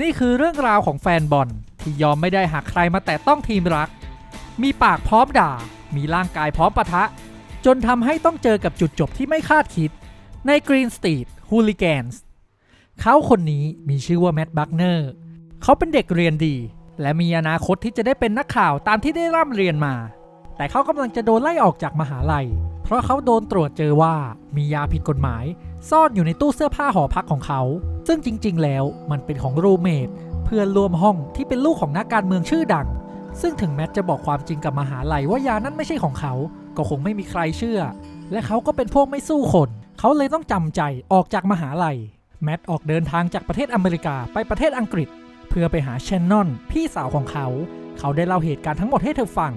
นี่คือเรื่องราวของแฟนบอลที่ยอมไม่ได้หากใครมาแต่ต้องทีมรัก มีปากพร้อมด่า มีร่างกายพร้อมปะทะ จนทำให้ต้องเจอกับจุดจบที่ไม่คาดคิด ในกรีนสตรีทฮูลิแกนส์เขาคนนี้มีชื่อว่าแมตต์บักเนอร์เขาเป็นเด็กเรียนดี และมีอนาคตที่จะได้เป็นนักข่าวตามที่ได้ร่ำเรียนมา แต่เขากำลังจะโดนไล่ออกจากมหาลัย ราะเขาโดนตรวจเจอว่ามียาผิดกฎหมาย ซ่อนอยู่ในตู้เสื้อผ้าหอพักของเขา ซึ่งจริง ๆ แล้วมันเป็นของรูเมทเพื่อนร่วมห้องที่เป็นลูกของนักการเมืองชื่อดัง ซึ่งถึงแมทจะบอกความจริงกับมหาลัยว่ายานั้นไม่ใช่ของเขา ก็คงไม่มีใครเชื่อ และเขาก็เป็นพวกไม่สู้คน เขาเลยต้องจำใจออกจากมหาลัย แมทออกเดินทางจากประเทศอเมริกาไปประเทศอังกฤษ เพื่อไปหาเชนนอนพี่สาวของเขา เขาได้เล่าเหตุการณ์ทั้งหมดให้เธอฟัง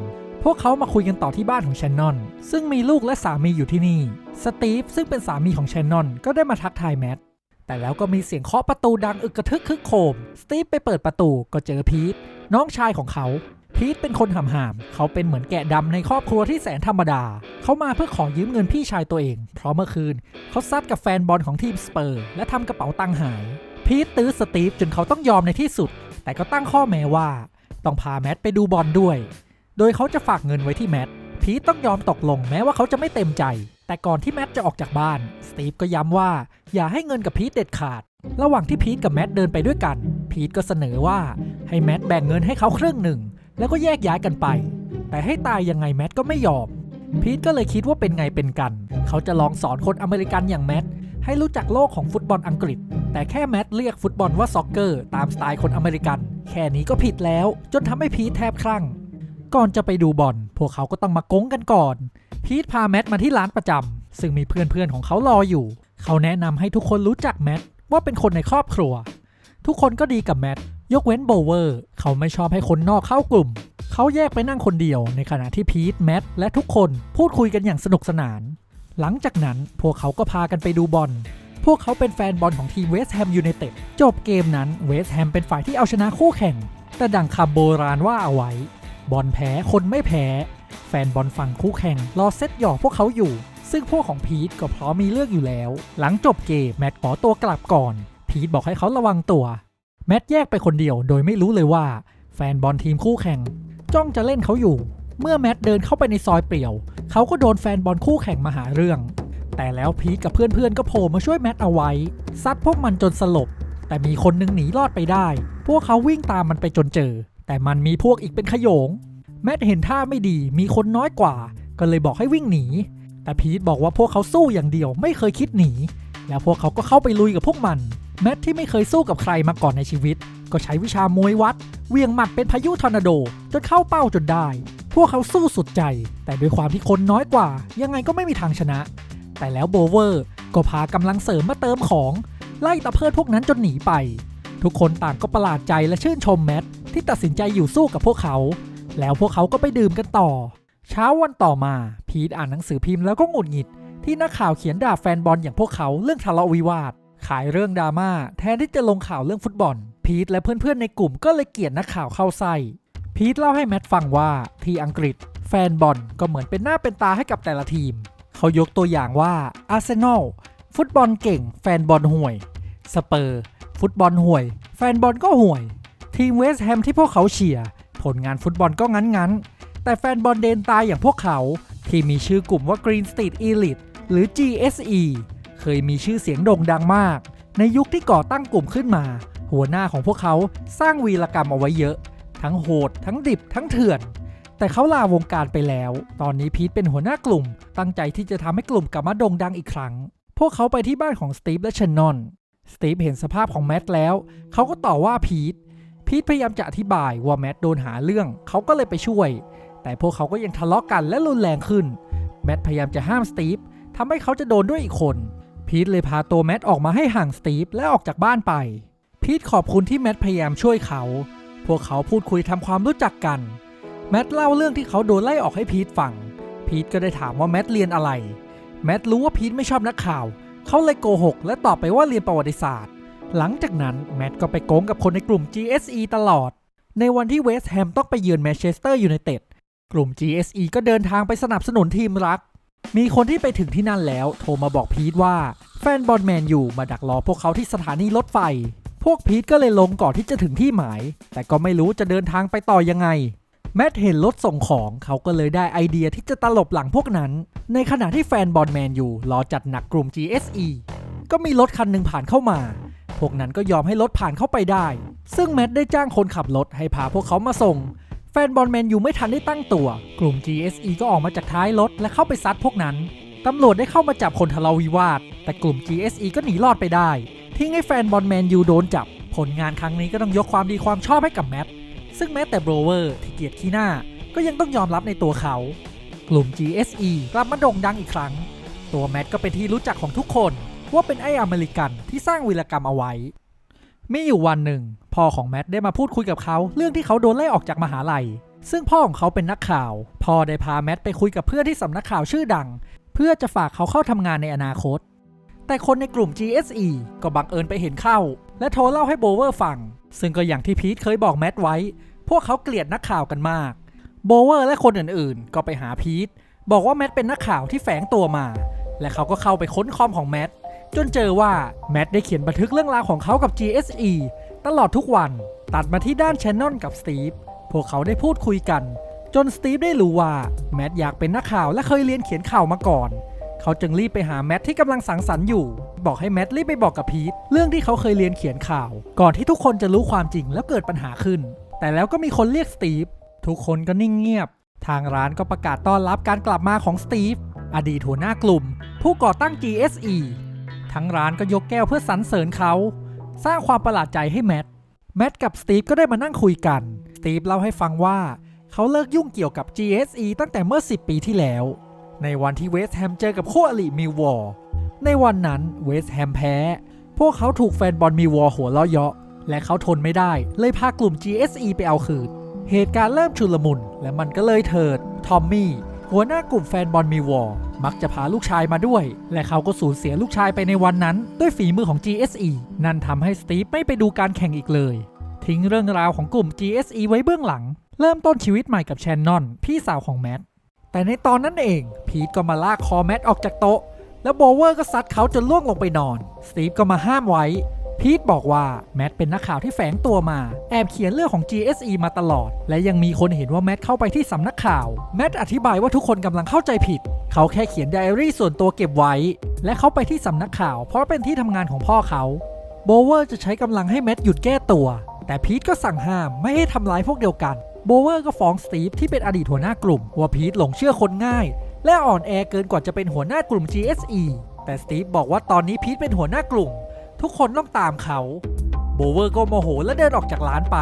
พวกเขามาคุยกันต่อที่บ้านของแชนนอนซึ่งมีลูกและสามีอยู่ที่นี่ สตีฟซึ่งเป็นสามีของแชนนอนก็ได้มาทักทายแมทแต่แล้วก็มีเสียงเคาะประตูดังอึกกระทึกคึกโคม สตีฟไปเปิดประตูก็เจอพีทน้องชายของเขา พีทเป็นคนหำหามเขาเป็นเหมือนแกะดำในครอบครัวที่แสนธรรมดา เขามาเพื่อขอยืมเงินพี่ชายตัวเอง เพราะเมื่อคืน เขาซัดกับแฟนบอลของทีมสเปอร์ และทำกระเป๋าตังค์หาย พีทตื้อสตีฟจนเขาต้องยอมในที่สุด แต่ก็ตั้งข้อแม้ว่า ต้องพาแมทไปดูบอลด้วย โดยเขาจะฝากเงินไว้ที่แมทพีทต้องยอมตกลงแม้ว่าเขาจะไม่เต็มใจ แต่ก่อนที่แมทจะออกจากบ้าน สตีฟก็ย้ำว่าอย่าให้เงินกับพีทเด็ดขาด ระหว่างที่พีทกับแมทเดินไปด้วยกัน พีทก็เสนอว่าให้แมทแบ่งเงินให้เขาครึ่งหนึ่ง แล้วก็แยกย้ายกันไป แต่ให้ตายยังไงแมทก็ไม่ยอม พีทก็เลยคิดว่าเป็นไงเป็นกัน เขาจะลองสอนคนอเมริกันอย่างแมทให้รู้จักโลกของฟุตบอลอังกฤษ แต่แค่แมทเรียกฟุตบอลว่าซ็อกเกอร์ ตามสไตล์คนอเมริกัน แค่นี้ก็ผิดแล้ว จนทำให้พีทแทบคลั่ง ก่อนจะไปดูบอลพวกเขาก็ต้องมาก้งกันก่อน พีทพาแมทมาที่ร้านประจำซึ่งมีเพื่อนๆของเขารออยู่ เขาแนะนำให้ทุกคนรู้จักแมทว่าเป็นคนในครอบครัว ทุกคนก็ดีกับแมทยกเว้นโบเวอร์ เขาไม่ชอบให้คนนอกเข้ากลุ่ม เขาแยกไปนั่งคนเดียว ในขณะที่พีทแมทและทุกคนพูดคุยกันอย่างสนุกสนาน หลังจากนั้นพวกเขาก็พากันไปดูบอลพวกเขาเป็นแฟนบอลของทีมเวสต์แฮมยูไนเต็ดจบเกมนั้นเวสต์แฮมเป็นฝ่ายที่เอาชนะคู่แข่ง แต่ดังคำโบราณว่าเอาไว้ บอลแพ้คนไม่แพ้ แฟนบอลฝั่งคู่แข่งรอเซตหยอกพวกเขาอยู่ ซึ่งพวกของพีทก็พร้อมมีเรื่องอยู่แล้ว หลังจบเกมแมตต์ขอตัวกลับก่อน พีทบอกให้เขาระวังตัว แมตต์แยกไปคนเดียวโดยไม่รู้เลยว่า แฟนบอลทีมคู่แข่ง จ้องจะเล่นเขาอยู่ เมื่อแมตต์เดินเข้าไปในซอยเปลี่ยว เขาก็โดนแฟนบอลคู่แข่งมาหาเรื่อง แต่แล้วพีทกับเพื่อนๆก็โผล่มาช่วยแมตต์เอาไว้ซัดพวกมันจนสลบแต่มีคนหนึงหนีรอดไปได้ พวกเขาวิ่งตามมันไปจนเจอ แต่มันมีพวกอีกเป็นขโยง แมทเห็นท่าไม่ดีมีคนน้อยกว่า ก็เลยบอกให้วิ่งหนี แต่พีทบอกว่าพวกเขาสู้อย่างเดียวไม่เคยคิดหนี แล้วพวกเขาก็เข้าไปลุยกับพวกมัน แมทที่ไม่เคยสู้กับใครมาก่อนในชีวิต ก็ใช้วิชามวยวัดเวียงหมัดเป็นพายุทอร์นาโดจนเข้าเป้าจนได้ พวกเขาสู้สุดใจ แต่ด้วยความที่คนน้อยกว่า ยังไงก็ไม่มีทางชนะ แต่แล้วโบเวอร์ก็พากำลังเสริมมาเติมของ ไล่ตะเพิดพวกนั้นจนหนีไป ทุกคนต่างก็ประหลาดใจและชื่นชมแมท ที่ตัดสินใจอยู่สู้กับพวกเขา แล้วพวกเขาก็ไปดื่มกันต่อ เช้าวันต่อมา พีทอ่านหนังสือพิมพ์แล้วก็หงุดหงิด ที่นักข่าวเขียนด่าแฟนบอลอย่างพวกเขาเรื่องทะเลาะวิวาท ขายเรื่องดราม่าแทนที่จะลงข่าวเรื่องฟุตบอล พีทและเพื่อนๆในกลุ่มก็เลยเกลียดนักข่าวเข้าไส้พีทเล่าให้แมทฟังว่าที่อังกฤษ แฟนบอลก็เหมือนเป็นหน้าเป็นตาให้กับแต่ละทีม เขายกตัวอย่างว่าอาร์เซนอลฟุตบอลเก่ง แฟนบอลห่วย สเปอร์ ฟุตบอลห่วย แฟนบอลก็ห่วย ทีมเวสต์แฮมที่พวกเขาเชียร์ผลงานฟุตบอลก็งั้นๆ แต่แฟนบอลเดนตายอย่างพวกเขา ที่มีชื่อกลุ่มว่า Green Street Elite หรือ GSE เคยมีชื่อเสียงโด่งดังมาก ในยุคที่ก่อตั้งกลุ่มขึ้นมา หัวหน้าของพวกเขาสร้างวีรกรรมเอาไว้เยอะ ทั้งโหด ทั้งดิบ ทั้งเถื่อน แต่เขาลาวงการไปแล้ว ตอนนี้พีทเป็นหัวหน้ากลุ่ม ตั้งใจที่จะทำให้กลุ่มกลับมาโด่งดังอีกครั้ง พวกเขาไปที่บ้านของสตีฟและเชนนอน สตีฟเห็นสภาพของแมทแล้ว เขาก็ต่อว่าพีท พีทพยายามจะอธิบายว่าแมทโดนหาเรื่องเขาก็เลยไปช่วย แต่พวกเขาก็ยังทะเลาะกันและรุนแรงขึ้น แมทพยายามจะห้ามสตีฟทำให้เขาจะโดนด้วยอีกคน พีทเลยพาตัวแมทออกมาให้ห่างสตีฟและออกจากบ้านไป พีทขอบคุณที่แมทพยายามช่วยเขา พวกเขาพูดคุยทำความรู้จักกัน แมทเล่าเรื่องที่เขาโดนไล่ออกให้พีทฟัง พีทก็ได้ถามว่าแมทเรียนอะไร แมทรู้ว่าพีทไม่ชอบนักข่าว เขาเลยโกหก และตอบไปว่าเรียนประวัติศาสตร์ หลังจากนั้นแมตต์ก็ไปโกงกับคนในกลุ่ม GSE ตลอด ในวันที่เวสต์แฮมต้องไปเยือนแมนเชสเตอร์ยูไนเต็ดกลุ่ม GSE ก็เดินทางไปสนับสนุนทีมรัก มีคนที่ไปถึงที่นั่นแล้วโทรมาบอกพีทว่าแฟนบอลแมนยูมาดักรอพวกเขาที่สถานีรถไฟ พวกพีทก็เลยลงก่อนที่จะถึงที่หมาย แต่ก็ไม่รู้จะเดินทางไปต่อยังไงแมทเห็นรถส่งของเขาก็เลยได้ไอเดียที่จะตลบหลังพวกนั้น ในขณะที่แฟนบอลแมนยูรอจัดหนักกลุ่ม GSE ก็มีรถคันหนึ่งผ่านเข้ามา วกนั้นก็ยอมให้รถผ่านเข้าไปได้ ซึ่งแมทได้จ้างคนขับรถให้พาพวกเขามาส่ง แฟนบอลแมนยูไม่ทันได้ตั้งตัว กลุ่ม GSE ก็ออกมาจากท้ายรถและเข้าไปซัดพวกนั้น ตำรวจได้เข้ามาจับคนทะเลาวิวาท แต่กลุ่ม GSE ก็หนีรอดไปได้ ทิ้งให้แฟนบอลแมนยูโดนจับ ผลงานครั้งนี้ก็ต้องยกความดีความชอบให้กับแมทซึ่งแม้แต่โบรเวอร์ที่เกียดขี้หน้า ก็ยังต้องยอมรับในตัวเขา กลุ่ม GSE กลับมาโด่งดังอีกครั้ง ตัวแมทก็เป็นที่รู้จักของทุกคน ว่าเป็นไอ้อเมริกันที่สร้างวีรกรรมเอาไว้ มีอยู่วันหนึ่งพ่อของแมทได้มาพูดคุยกับเขาเรื่องที่เขาโดนไล่ออกจากมหาลัย ซึ่งพ่อของเขาเป็นนักข่าว พ่อได้พาแมทไปคุยกับเพื่อนที่สำนักข่าวชื่อดัง เพื่อจะฝากเขาเข้าทำงานในอนาคต แต่คนในกลุ่ม GSE ก็บังเอิญไปเห็นเข้า และโทรเล่าให้โบเวอร์ฟัง ซึ่งก็อย่างที่พีทเคยบอกแมทไว้ พวกเขาเกลียดนักข่าวกันมาก โบเวอร์และคนอื่นๆ ก็ไปหาพีทบอกว่าแมทเป็นนักข่าวที่แฝงตัวมา และเขาก็เข้าไปค้นคอมของแมท จนเจอว่าแมทได้เขียนบันทึกเรื่องราวของเขากับ GSE ตลอดทุกวัน ตัดมาที่ด้านแชนนอนกับสตีฟพวกเขาได้พูดคุยกัน จนสตีฟได้รู้ว่าแมทอยากเป็นนักข่าวและเคยเรียนเขียนข่าวมาก่อน เขาจึงรีบไปหาแมทที่กำลังสังสรรค์อยู่ บอกให้แมทรีบไปบอกกับพีทเรื่องที่เขาเคยเรียนเขียนข่าว ก่อนที่ทุกคนจะรู้ความจริงแล้วเกิดปัญหาขึ้น แต่แล้วก็มีคนเรียกสตีฟทุกคนก็นิ่งเงียบ ทางร้านก็ประกาศต้อนรับการกลับมาของสตีฟอดีตหัวหน้ากลุ่ม ผู้ก่อตั้ง GSE ทั้งร้านก็ยกแก้วเพื่อสรรเสริญเขา สร้างความประหลาดใจให้แมท แมทกับสตีฟก็ได้มานั่งคุยกัน สตีฟเล่าให้ฟังว่า เขาเลิกยุ่งเกี่ยวกับ GSE ตั้งแต่เมื่อ 10 ปีที่แล้ว ในวันที่เวสต์แฮมเจอกับคู่อริมิวอร์ในวันนั้นเวสต์แฮมแพ้ พวกเขาถูกแฟนบอลมิวอร์หัวเราะเยาะ และเขาทนไม่ได้ เลยพากลุ่ม GSE ไปเอาคืน เหตุการณ์เริ่มชุลมุนและมันก็เลยเถิด ทอมมี่ หัวหน้ากลุ่มแฟนบอลมิลวอร์มักจะพาลูกชายมาด้วย และเขาก็สูญเสียลูกชายไปในวันนั้น ด้วยฝีมือของ GSE นั่นทำให้สตีฟไม่ไปดูการแข่งอีกเลย ทิ้งเรื่องราวของกลุ่ม GSE ไว้เบื้องหลัง เริ่มต้นชีวิตใหม่กับแชนนอน พี่สาวของแมทแต่ในตอนนั้นเอง พีทก็มาลากคอแมทออกจากโต๊ะ แล้วโบเวอร์ก็ซัดเขาจนล่วงลงไปนอน สตีฟก็มาห้ามไว้ พีทบอกว่าแมทเป็นนักข่าวที่แฝงตัวมา แอบเขียนเรื่องของ GSE มาตลอด และยังมีคนเห็นว่าแมทเข้าไปที่สำนักข่าวแมทอธิบายว่าทุกคนกำลังเข้าใจผิด เขาแค่เขียนไดอารี่ส่วนตัวเก็บไว้ และเขาไปที่สำนักข่าว เพราะเป็นที่ทำงานของพ่อเขาโบเวอร์จะใช้กำลังให้แมทหยุดแก้ตัว แต่พีทก็สั่งห้ามไม่ให้ทำร้ายพวกเดียวกันโบเวอร์ก็ฟ้องสตีฟที่เป็นอดีตหัวหน้ากลุ่มว่าพีทหลงเชื่อคนง่าย และอ่อนแอเกินกว่าจะเป็นหัวหน้ากลุ่ม GSE แต่สตีฟบอกว่าตอนนี้พีทเป็นหัวหน้ากลุ่ม ทุกคนต้องตามเขาโบเวอร์ก็โมโหและเดินออกจากร้านไป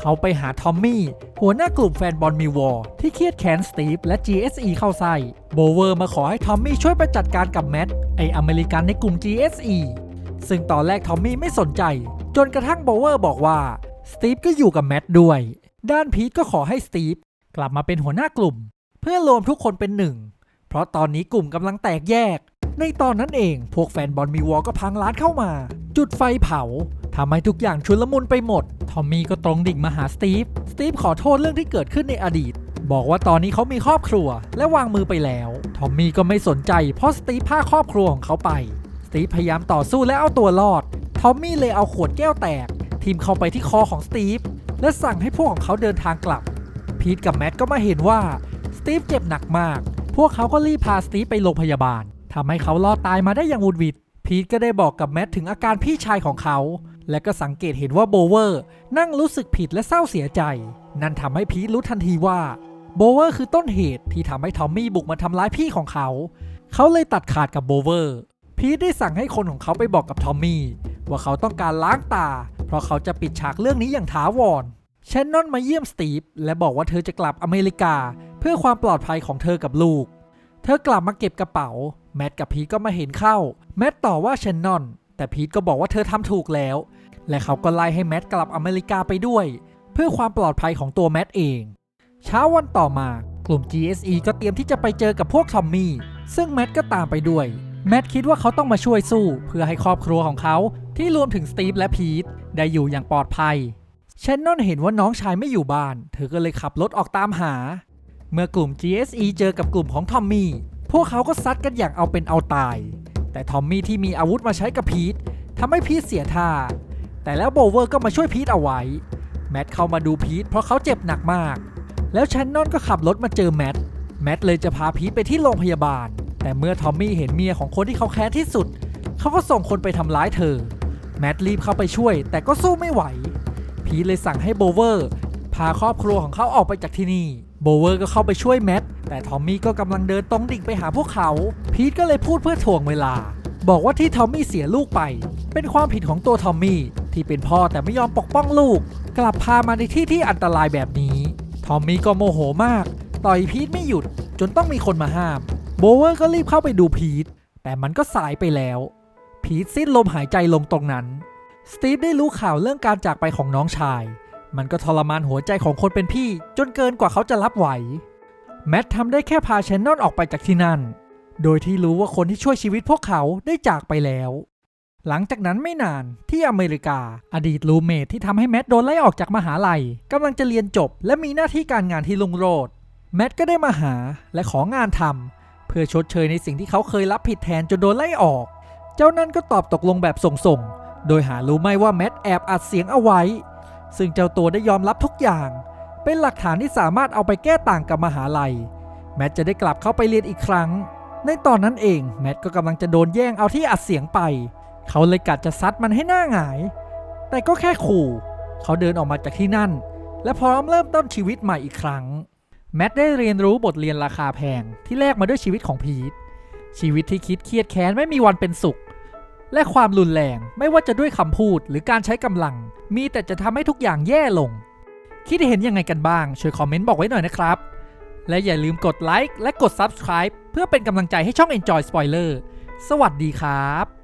เขาไปหาทอมมี่หัวหน้ากลุ่มแฟนบอลมิวอร์ที่เครียดแค้นสตีฟและ GSE เข้าไส้โบเวอร์มาขอให้ทอมมี่ช่วยไปจัดการกับแมทไออเมริกันในกลุ่ม GSE ซึ่งตอนแรกทอมมี่ไม่สนใจ จนกระทั่งโบเวอร์บอกว่าสตีฟก็อยู่กับแมทด้วย ด้านพีทก็ขอให้สตีฟกลับมาเป็นหัวหน้ากลุ่ม เพื่อรวมทุกคนเป็นหนึ่ง เพราะตอนนี้กลุ่มกำลังแตกแยก ในตอนนั้นเอง พวกแฟนบอลมีวอลก็พังร้านเข้ามา จุดไฟเผาทำให้ทุกอย่างชุลมุนไปหมด ทอมมี่ก็ตรงดิ่งมาหาสตีฟ สตีฟขอโทษเรื่องที่เกิดขึ้นในอดีต บอกว่าตอนนี้เขามีครอบครัวและวางมือไปแล้ว ทอมมี่ก็ไม่สนใจเพราะสตีฟพาครอบครัวของเขาไป สตีฟพยายามต่อสู้และเอาตัวรอด ทอมมี่เลยเอาขวดแก้วแตก ทีมเข้าไปที่คอของสตีฟ และสั่งให้พวกของเขาเดินทางกลับ พีทกับแมทก็มาเห็นว่าสตีฟเจ็บหนักมาก พวกเขาก็รีบพาสตีฟไปโรงพยาบาล ทำให้เขารอดตายมาได้อย่างวุดวิดพีทก็ได้บอกกับแมทถึงอาการพี่ชายของเขา และก็สังเกตเห็นว่าโบเวอร์นั่งรู้สึกผิดและเศร้าเสียใจ นั่นทำให้พีทรู้ทันทีว่าโบเวอร์คือต้นเหตุที่ทำให้ทอมมี่บุกมาทำร้ายพี่ของเขา เขาเลยตัดขาดกับโบเวอร์ พีทได้สั่งให้คนของเขาไปบอกกับทอมมี่ว่าเขาต้องการล้างตา เพราะเขาจะปิดฉากเรื่องนี้อย่างถาวรแชนนอนมาเยี่ยมสตีฟและบอกว่าเธอจะกลับอเมริกา เพื่อความปลอดภัยของเธอกับลูก เธอกลับมาเก็บกระเป๋า แมทกับพีทก็มาเห็นเข้า แมทต่อว่าแชนนอน แต่พีทก็บอกว่าเธอทำถูกแล้ว และเขาก็ไล่ให้แมทกลับอเมริกาไปด้วย เพื่อความปลอดภัยของตัวแมทเอง เช้าวันต่อมากลุ่ม GSE ก็เตรียมที่จะไปเจอกับพวกทอมมี่ ซึ่งแมทก็ตามไปด้วย แมทคิดว่าเขาต้องมาช่วยสู้ เพื่อให้ครอบครัวของเขาที่รวมถึงสตีฟและพีทได้อยู่อย่างปลอดภัยเชนนอนเห็นว่าน้องชายไม่อยู่บ้าน เธอก็เลยขับรถออกตามหา เมื่อกลุ่ม GSE เจอกับกลุ่มของทอมมี่ พวกเขาก็ซัดกันอย่างเอาเป็นเอาตาย แต่ทอมมี่ที่มีอาวุธมาใช้กับพีททำให้พีทเสียท่า แต่แล้วโบเวอร์ก็มาช่วยพีทเอาไว้ แมทเข้ามาดูพีทเพราะเขาเจ็บหนักมาก แล้วแชนนอนก็ขับรถมาเจอแมท แมทเลยจะพาพีทไปที่โรงพยาบาล แต่เมื่อทอมมี่เห็นเมียของคนที่เขาแค้นที่สุด เขาก็ส่งคนไปทำร้ายเธอ แมทรีบเข้าไปช่วย แต่ก็สู้ไม่ไหว พีทเลยสั่งให้โบเวอร์พาครอบครัวของเขาออกไปจากที่นี่ โบเวอร์ก็เข้าไปช่วยแมท แต่ทอมมี่ก็กำลังเดินตรงดิ่งไปหาพวกเขา พีทก็เลยพูดเพื่อถ่วงเวลา บอกว่าที่ทอมมี่เสียลูกไป เป็นความผิดของตัวทอมมี่ที่เป็นพ่อแต่ไม่ยอมปกป้องลูก กลับพามาในที่ที่อันตรายแบบนี้ ทอมมี่ก็โมโหมาก ต่อยพีทไม่หยุดจนต้องมีคนมาห้าม โบเวอร์ก็รีบเข้าไปดูพีทแต่มันก็สายไปแล้ว พีทสิ้นลมหายใจลงตรงนั้น สตีฟได้รู้ข่าวเรื่องการจากไปของน้องชาย มันก็ทรมานหัวใจของคนเป็นพี่ จนเกินกว่าเขาจะรับไหว แมททำได้แค่พาแชนนอนออกไปจากที่นั่น โดยที่รู้ว่าคนที่ช่วยชีวิตพวกเขาได้จากไปแล้ว หลังจากนั้นไม่นานที่อเมริกา อดีตรูเมทที่ทำให้แมทโดนไล่ออกจากมหาลัยกำลังจะเรียนจบ และมีหน้าที่การงานที่ลุงโรดแมทก็ได้มาหาและของานทำเพื่อชดเชยในสิ่งที่เขาเคยรับผิดแทนจนโดนไล่ออก เจ้านั่นก็ตอบตกลงแบบส่งๆโดยหารู้ไม่ว่าแมทแอบอัดเสียงเอาไว้ ซึ่งเจ้าตัวได้ยอมรับทุกอย่าง เป็นหลักฐานที่สามารถเอาไปแก้ต่างกับมหาลัย แมทจะได้กลับเข้าไปเรียนอีกครั้ง ในตอนนั้นเองแมทก็กำลังจะโดนแย่งเอาที่อัดเสียงไป เขาเลยกัดจะซัดมันให้หน้าหงาย แต่ก็แค่ขู่ เขาเดินออกมาจากที่นั่น และพร้อมเริ่มต้นชีวิตใหม่อีกครั้ง แมทได้เรียนรู้บทเรียนราคาแพงที่แลกมาด้วยชีวิตของพีทชีวิตที่คิดเครียดแค้นไม่มีวันเป็นสุข และความรุนแรงไม่ว่าจะด้วยคำพูดหรือการใช้กำลัง มีแต่จะทำให้ทุกอย่างแย่ลง คิดเห็นยังไงกันบ้าง ช่วยคอมเมนต์บอกไว้หน่อยนะครับ และอย่าลืมกดไลค์และกด Subscribe เพื่อเป็นกำลังใจให้ช่อง Enjoy Spoiler สวัสดีครับ